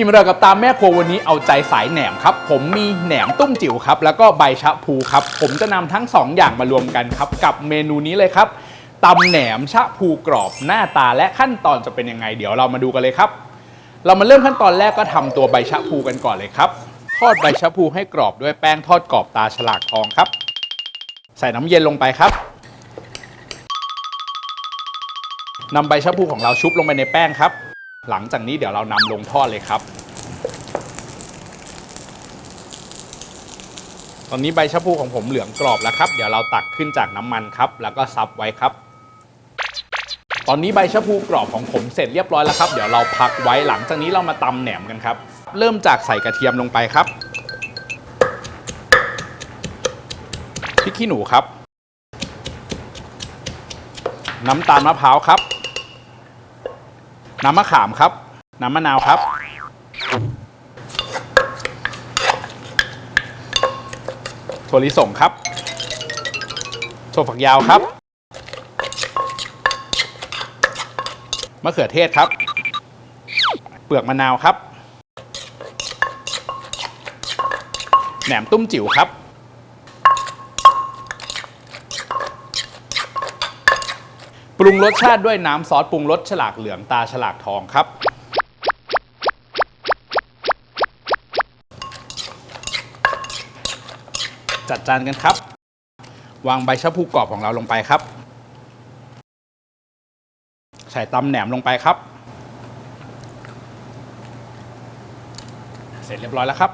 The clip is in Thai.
อิ่มอร่อยกับตามแม่ครัววันนี้เอาใจสายแหนมครับ ผมมีแหนมตุ้มจิ๋วครับ แล้วก็ใบชะพูครับ ผมจะนำทั้งสองอย่างมารวมกันครับ กับเมนูนี้เลยครับตำแหนมชะพูกรอบหน้าตาและขั้นตอนจะเป็นยังไง เดี๋ยวเรามาดูกันเลยครับ เรามาเริ่มขั้นตอนแรกก็ทำตัวใบชะพูกันก่อนเลยครับ ทอดใบชะพูให้กรอบด้วยแป้งทอดกรอบตาฉลากทองครับ ใส่น้ำเย็นลงไปครับนำใบชะพูของเราชุบลงไปในแป้งครับ หลังจากนี้เดี๋ยวเรานำลงทอดเลยครับตอนนี้ใบชะพูของผมเหลืองกรอบแล้วครับ เดี๋ยวเราตักขึ้นจากน้ำมันครับ แล้วก็ซับไว้ครับ ตอนนี้ใบชะพูกรอบของผมเสร็จเรียบร้อยแล้วครับ เดี๋ยวเราพักไว้หลังจากนี้เรามาตำแหนมกันครับ เริ่มจากใส่กระเทียมลงไปครับพริกขี้หนูครับ น้ำตาลมะพร้าวครับ น้ำมะขามครับ น้ำมะนาวครับ ถั่วลิสงครับ ถั่วฝักยาวครับ มะเขือเทศครับ เปลือกมะนาวครับ แหนมตุ้มจิ๋วครับ ปรุงรสชาติด้วยน้ำซอสปรุงรสฉลากเหลืองตาฉลากทองครับ จัดจานกันครับ วางใบชะพูกรอบของเราลงไปครับ ใส่ตำแหนมลงไปครับ เสร็จเรียบร้อยแล้วครับ